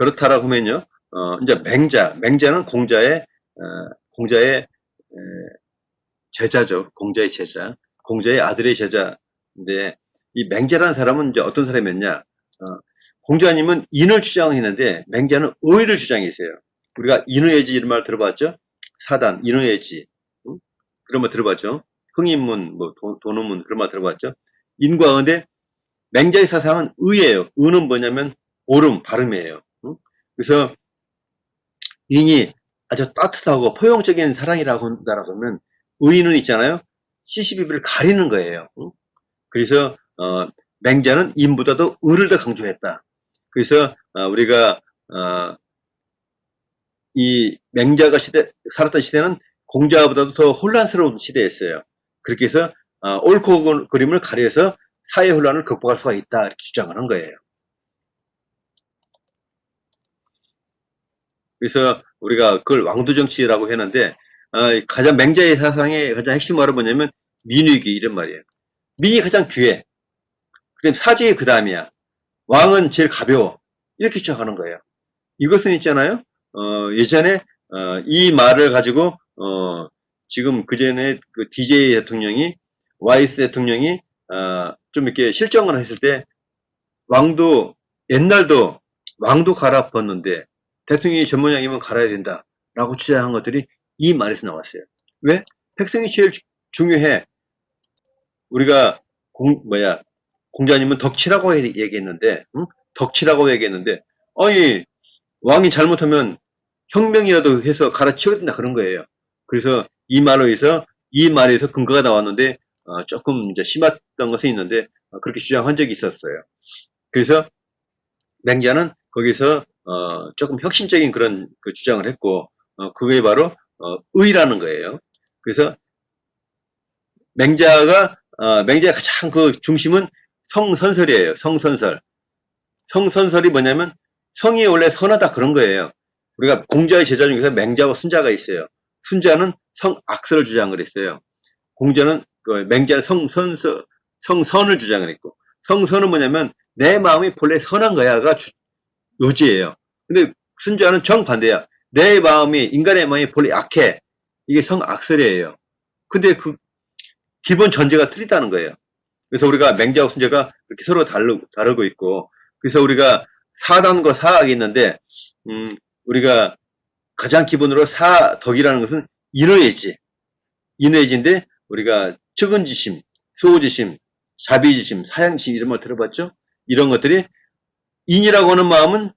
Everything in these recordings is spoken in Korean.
그렇다라고 하면요, 어, 이제 맹자, 맹자는 공자의, 어, 공자의 에, 제자죠. 공자의 제자. 공자의 아들의 제자인데, 이 맹자라는 사람은 이제 어떤 사람이었냐, 어, 공자님은 인을 주장했는데, 맹자는 의를 주장했어요. 우리가 인의예지 이런 말 들어봤죠? 사단, 인의예지. 응? 그런 말 들어봤죠? 흥인문, 뭐, 도, 도노문, 그런 말 들어봤죠? 인과 의인데, 맹자의 사상은 의예요. 의는 뭐냐면, 옳음, 발음이에요. 응? 그래서, 인이 아주 따뜻하고 포용적인 사랑이라고 한다라고 하면, 의는 있잖아요? 시시비비를 가리는 거예요. 응? 그래서, 어, 맹자는 인보다도 의를 더 강조했다. 그래서, 어, 우리가, 어, 이 맹자가 시대, 살았던 시대는 공자보다도 더 혼란스러운 시대였어요. 그렇게 해서 어, 옳고 그림을 가려서 사회 혼란을 극복할 수가 있다 이렇게 주장을 한 거예요. 그래서 우리가 그걸 왕도 정치라고 했는데 어, 가장 맹자의 사상의 가장 핵심 말은 뭐냐면 민위기 이런 말이에요. 민이 가장 귀해. 그다음 사직이 그 다음이야. 왕은 제일 가벼워. 이렇게 주장하는 거예요. 이것은 있잖아요. 어, 예전에 어, 이 말을 가지고 어, 지금 그 전에 그 DJ 대통령이 와이스 대통령이 어, 좀 이렇게 실정을 했을 때 왕도 옛날도 왕도 갈아엎었는데 대통령이 전모양이면 갈아야 된다 라고 주장한 것들이 이 말에서 나왔어요. 왜? 백성이 제일 주- 중요해. 우리가 공 뭐야 공자님은 덕치라고 얘- 얘기했는데 응? 덕치라고 얘기했는데 아니 왕이 잘못하면 혁명이라도 해서 갈아치워야 된다 그런 거예요. 그래서 이 말로 해서 이 말에서 근거가 나왔는데 어, 조금 이제 심했던 것은 있는데 어, 그렇게 주장한 적이 있었어요. 그래서 맹자는 거기서 어, 조금 혁신적인 그런 그 주장을 했고 어, 그게 바로 어, 의라는 거예요. 그래서 맹자가 어, 맹자의 가장 그 중심은 성선설이에요. 성선설. 성선설이 뭐냐면 성이 원래 선하다 그런 거예요. 우리가 공자의 제자 중에서 맹자와 순자가 있어요. 순자는 성악설을 주장을 했어요. 공자는 그 맹자는 성선서 성선을 주장을 했고 성선은 뭐냐면 내 마음이 본래 선한 거야가 주- 요지예요. 근데 순자는 정반대야. 내 마음이 인간의 마음이 본래 약해. 이게 성악설이에요. 근데 그 기본 전제가 틀리다는 거예요. 그래서 우리가 맹자와 순자가 이렇게 서로 다르, 다르고 있고 그래서 우리가 사단과 사악이 있는데 음, 우리가 가장 기본으로 사덕이라는 것은 인의지. 인의지인데 우리가 측은지심, 수호지심, 자비지심, 사양심 이런 말 들어봤죠? 이런 것들이 인이라고 하는 마음은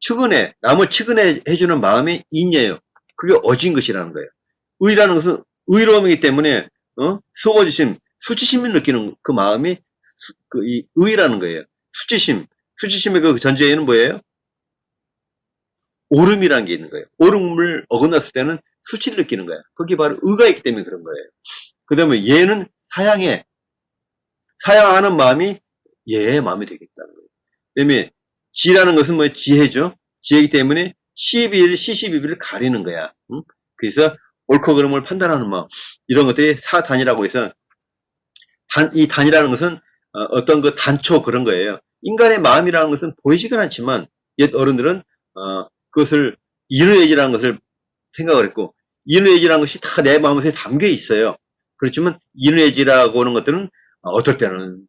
측은해, 남을 측은해 해주는 마음이 인이에요. 그게 어진 것이라는 거예요. 의라는 것은 의로움이기 때문에 어? 수호지심, 수치심을 느끼는 그 마음이 수- 그 이, 의라는 거예요. 수치심, 수치심의 그 전제에는 뭐예요? 오름이라는 게 있는 거예요. 오름을 어긋났을 때는 수치를 느끼는 거야. 그게 바로 의가 있기 때문에 그런 거예요. 그 다음에 얘는 사양해. 사양하는 마음이 얘의 마음이 되겠다는 거예요. 그 다음에 지라는 것은 뭐 지혜죠. 지혜이기 때문에 시비를, 시시비비를 가리는 거야. 응? 그래서 옳고 그름을 판단하는 마음. 이런 것들이 사단이라고 해서 단, 이 단이라는 것은 어, 떤그 단초 그런 거예요. 인간의 마음이라는 것은 보이지가 않지만 옛 어른들은 어, 그것을 인의예지라는 것을 생각을 했고 인의예지라는 것이 다 내 마음속에 담겨 있어요. 그렇지만 인의예지라고 하는 것들은 어떨 때는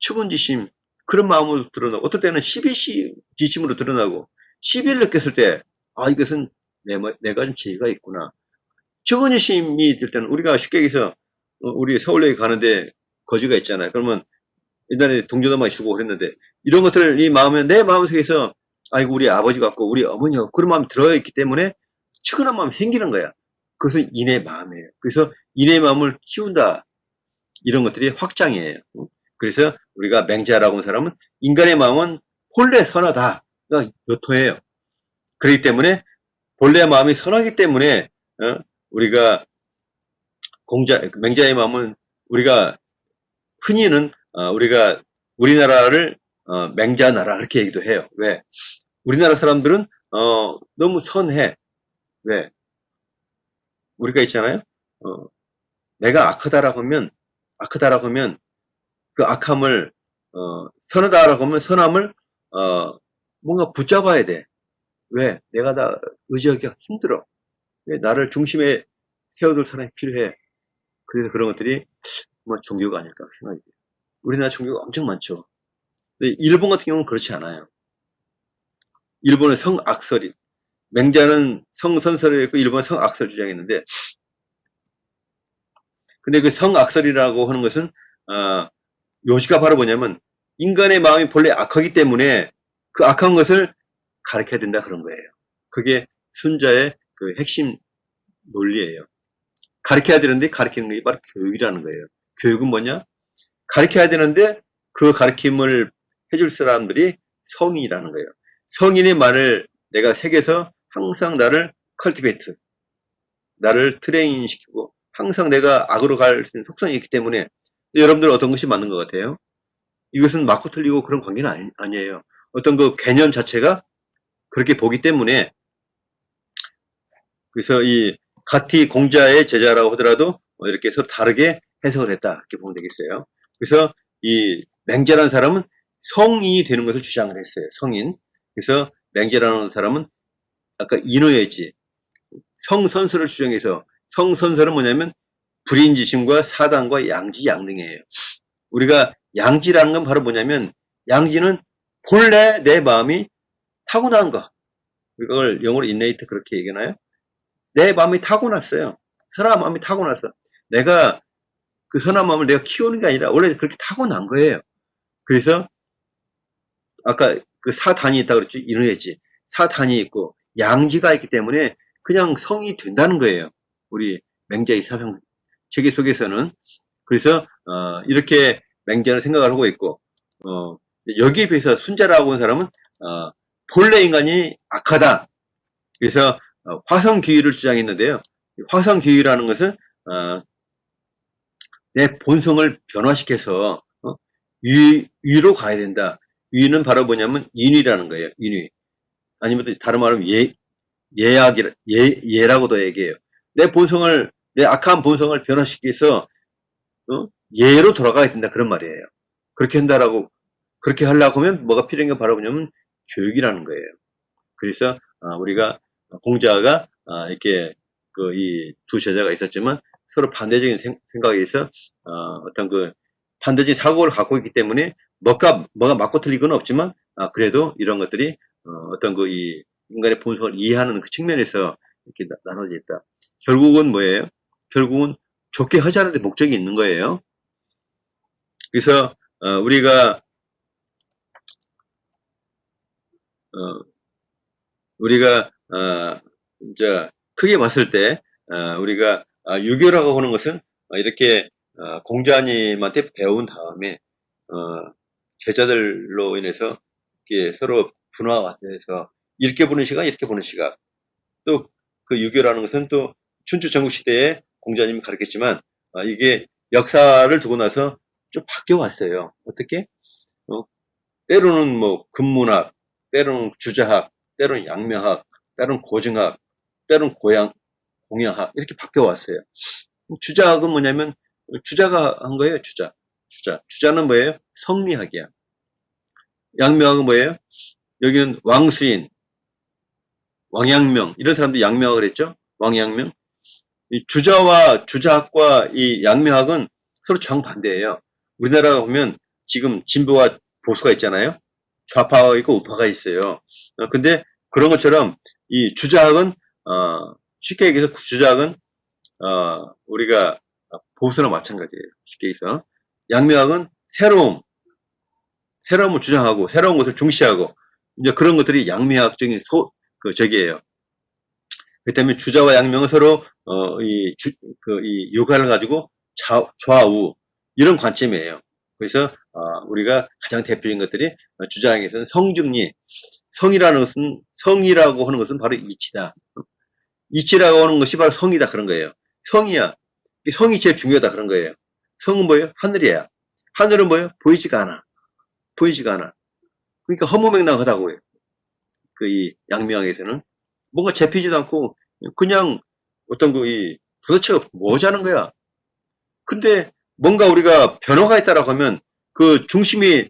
추분지심 그런 마음으로 드러나고 어떨 때는 시비지심으로 드러나고 시비를 느꼈을 때 아 이것은 내, 마- 내가 좀 죄가 있구나. 측은지심이 들 때는 우리가 쉽게 얘기해서 어, 우리 서울역에 가는데 거지가 있잖아요. 그러면 옛날에 동전도막 주고 그랬는데 이런 것들을 이 마음에 내 마음속에서 아이고 우리 아버지 같고 우리 어머니 같고 그런 마음이 들어있기 때문에 측은한 마음이 생기는 거야. 그것은 인의 마음이에요. 그래서 인의 마음을 키운다. 이런 것들이 확장이에요. 응? 그래서 우리가 맹자라고 하는 사람은 인간의 마음은 본래 선하다. 가 요토예요. 그렇기 때문에 본래 마음이 선하기 때문에 어? 우리가 공자 맹자의 마음은 우리가 흔히는 어, 우리가 우리나라를 어, 맹자 나라 이렇게 얘기도 해요. 왜? 우리나라 사람들은 어, 너무 선해. 왜? 우리가 있잖아요. 어, 내가 악하다라고 하면 악하다라고 하면 그 악함을 어, 선하다라고 하면 선함을 어, 뭔가 붙잡아야 돼. 왜? 내가 다 의지하기가 힘들어. 왜? 나를 중심에 세워둘 사람이 필요해. 그래서 그런 것들이 뭐 종교가 아닐까 생각이 돼요. 우리나라 종교가 엄청 많죠. 일본 같은 경우는 그렇지 않아요. 일본은 성악설이, 맹자는 성선설을 했고 일본은 성악설 주장했는데, 근데 그 성악설이라고 하는 것은, 어, 요지가 바로 뭐냐면, 인간의 마음이 본래 악하기 때문에 그 악한 것을 가르쳐야 된다 그런 거예요. 그게 순자의 그 핵심 논리예요. 가르쳐야 되는데 가르치는 게 바로 교육이라는 거예요. 교육은 뭐냐? 가르쳐야 되는데 그 가르침을 해줄 사람들이 성인이라는 거예요. 성인의 말을 내가 새겨서 항상 나를 컬티베이트, 나를 트레이닝 시키고 항상 내가 악으로 갈수 있는 속성이 있기 때문에 여러분들 어떤 것이 맞는 것 같아요? 이것은 맞고 틀리고 그런 관계는 아니, 아니에요. 어떤 그 개념 자체가 그렇게 보기 때문에 그래서 이 가티 공자의 제자라고 하더라도 뭐 이렇게 서로 다르게 해석을 했다 이렇게 보면 되겠어요. 그래서 이 맹자라는 사람은 성인이 되는 것을 주장을 했어요. 성인. 그래서 맹자라는 사람은 아까 인어예지 성선설을 주장해서 성선설은 뭐냐면 불인지심과 사단과 양지 양등이에요. 우리가 양지라는 건 바로 뭐냐면 양지는 본래 내 마음이 타고난 거. 이걸 영어로 인네이트 그렇게 얘기하나요? 내 마음이 타고났어요. 선한 마음이 타고났어. 내가 그 선한 마음을 내가 키우는 게 아니라 원래 그렇게 타고난 거예요. 그래서 아까 그 사단이 있다 그랬지 이노예지 사단이 있고 양지가 있기 때문에 그냥 성이 된다는 거예요. 우리 맹자의 사상 체계 속에서는 그래서 어, 이렇게 맹자를 생각을 하고 있고 어, 여기에 비해서 순자라고 하는 사람은 어, 본래 인간이 악하다. 그래서 어, 화성기위를 주장했는데요. 화성기위라는 것은 어, 내 본성을 변화시켜서 어, 위, 위로 가야 된다. 위는 바로 뭐냐면 인위라는 거예요. 인위. 아니면 다른 말로 예, 예약이라, 예, 예라고도 얘기해요. 내 본성을, 내 악한 본성을 변화시켜서, 어? 예로 돌아가야 된다. 그런 말이에요. 그렇게 한다라고, 그렇게 하려고 하면 뭐가 필요한 게 바로 뭐냐면 교육이라는 거예요. 그래서, 어, 우리가 공자가, 어, 이렇게, 그, 이 두 제자가 있었지만 서로 반대적인 생, 각에 있어, 어, 어떤 그, 반대적인 사고를 갖고 있기 때문에 뭐가, 뭐가 맞고 틀린 건 없지만, 아, 그래도 이런 것들이, 어, 떤 그 이, 인간의 본성을 이해하는 그 측면에서 이렇게 나, 나눠져 있다. 결국은 뭐예요? 결국은 좋게 하자는 데 목적이 있는 거예요. 그래서, 어, 우리가, 어, 우리가, 어, 이제, 크게 봤을 때, 어, 우리가, 아, 유교라고 하는 것은, 어, 이렇게, 어, 공자님한테 배운 다음에, 어, 제자들로 인해서, 이렇게 서로 분화가 돼서, 이렇게 보는 시각, 이렇게 보는 시각. 또 그 유교라는 것은 또 춘추 전국 시대에 공자님이 가르쳤지만 아, 이게 역사를 두고 나서 좀 바뀌어 왔어요. 어떻게? 어, 때로는 뭐 근문학, 때로는 주자학, 때로는 양명학, 때로는 고증학, 때로는 고양 공양학 이렇게 바뀌어 왔어요. 주자학은 뭐냐면 주자가 한 거예요. 주자, 주자. 주자는 뭐예요? 성리학이야. 양명학은 뭐예요? 여기는 왕수인, 왕양명 이런 사람들이 양명학을 했죠. 왕양명. 이 주자와 주자학과 이 양명학은 서로 정반대예요. 우리나라가 보면 지금 진보와 보수가 있잖아요. 좌파가 있고 우파가 있어요. 어, 근데 그런 것처럼 이 주자학은 어, 쉽게 얘기해서 주자학은 어, 우리가 보수나 마찬가지예요. 쉽게 얘기해서 양명학은 새로움, 새로움을 주장하고 새로운 것을 중시하고 이제 그런 것들이 양명학적인 소, 그 저기예요. 그 때문에 주자와 양명은 서로 어, 이, 주, 그, 이 육안을 가지고 좌, 좌우 이런 관점이에요. 그래서 어, 우리가 가장 대표적인 것들이 주자에게서는 성중리, 성이라는 것은 성이라고 하는 것은 바로 이치다. 이치라고 하는 것이 바로 성이다 그런 거예요. 성이야. 이 성이 제일 중요하다 그런 거예요. 성은 뭐예요? 하늘이야. 하늘은 뭐예요? 보이지가 않아. 보이지가 않아. 그러니까 허무맹랑하다고 해요. 그 이 양명에서는 뭔가 잡히지도 않고 그냥 어떤 그 이 도대체 뭐 하자는 거야. 근데 뭔가 우리가 변화가 있다라고 하면 그 중심이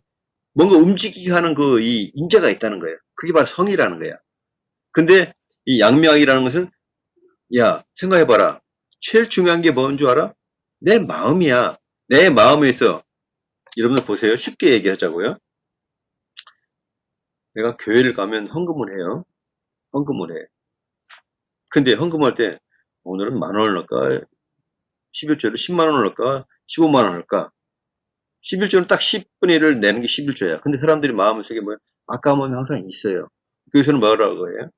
뭔가 움직이게 하는 그 이 인재가 있다는 거예요. 그게 바로 성이라는 거야. 근데 이 양명이라는 것은 야 생각해봐라. 제일 중요한 게 뭔 줄 알아? 내 마음이야. 내 마음에서 여러분들 보세요. 쉽게 얘기하자고요. 내가 교회를 가면 헌금을 해요. 헌금을 해. 근데 헌금할 때 오늘은 만 원을 넣을까? 11조를 10만 원을 넣을까? 15만 원을 넣을까? 11조는 딱 10분의 1을 내는 게 11조야. 근데 사람들이 마음속에 뭐야? 아까움이 항상 있어요. 교회에서는 뭐라고 해요?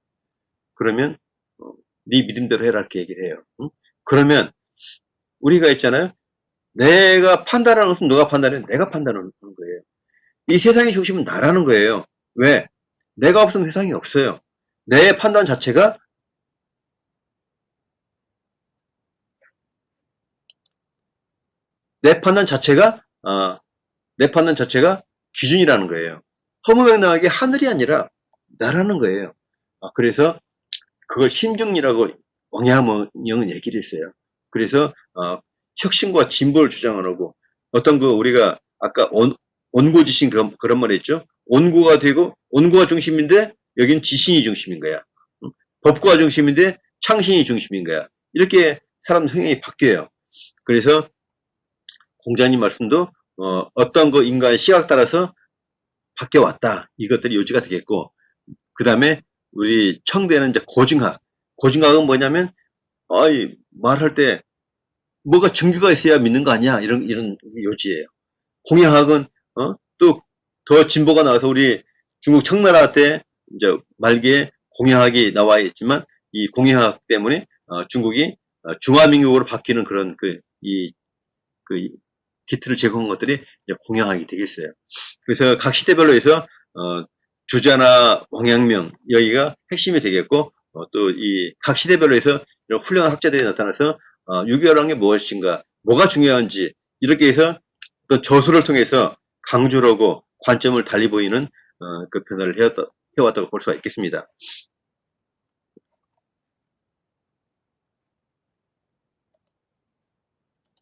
그러면 어, 네 믿음대로 해라 이렇게 얘기를 해요. 응? 그러면 우리가 있잖아요. 내가 판단하는 것은 너가 판단해. 내가 판단하는 거예요. 이 세상의 중심은 나라는 거예요. 왜? 내가 없으면 세상이 없어요. 내 판단 자체가 내 판단 자체가 어, 내 판단 자체가 기준이라는 거예요. 허무맹랑하게 하늘이 아니라 나라는 거예요. 아, 그래서 그걸 신중리라고 왕야영은 얘기를 했어요. 그래서 어, 혁신과 진보를 주장하고 어떤 그 우리가 아까 온, 온고지신 그런, 그런 말 했죠. 온고가 되고 온고가 중심인데 여긴 지신이 중심인 거야. 응? 법과 중심인데 창신이 중심인 거야. 이렇게 사람 성향이 바뀌어요. 그래서 공자님 말씀도 어, 떤그 인간 시각 따라서 바뀌어 왔다. 이것들이 요지가 되겠고 그 다음에 우리 청대는 이제 고증학. 고증학은 뭐냐면 아이 말할 때 뭐가 증거가 있어야 믿는 거 아니야 이런 이런 요지예요. 공양학은 어? 또 더 진보가 나와서 우리 중국 청나라 때 이제 말기에 공양학이 나와 있지만 이 공양학 때문에 어, 중국이 어, 중화민국으로 바뀌는 그런 그이 그 기틀을 제공한 것들이 공양학이 되겠어요. 그래서 각 시대별로 해서 어, 주자나 왕양명 여기가 핵심이 되겠고 어, 또이 각 시대별로 해서 이런 훌륭한 학자들이 나타나서 어, 유교라는 게 무엇인가, 뭐가 중요한지 이렇게 해서 또 저술을 통해서 강조를 하고 관점을 달리 보이는 어, 그 변화를 해왔다, 해왔다고 볼 수가 있겠습니다.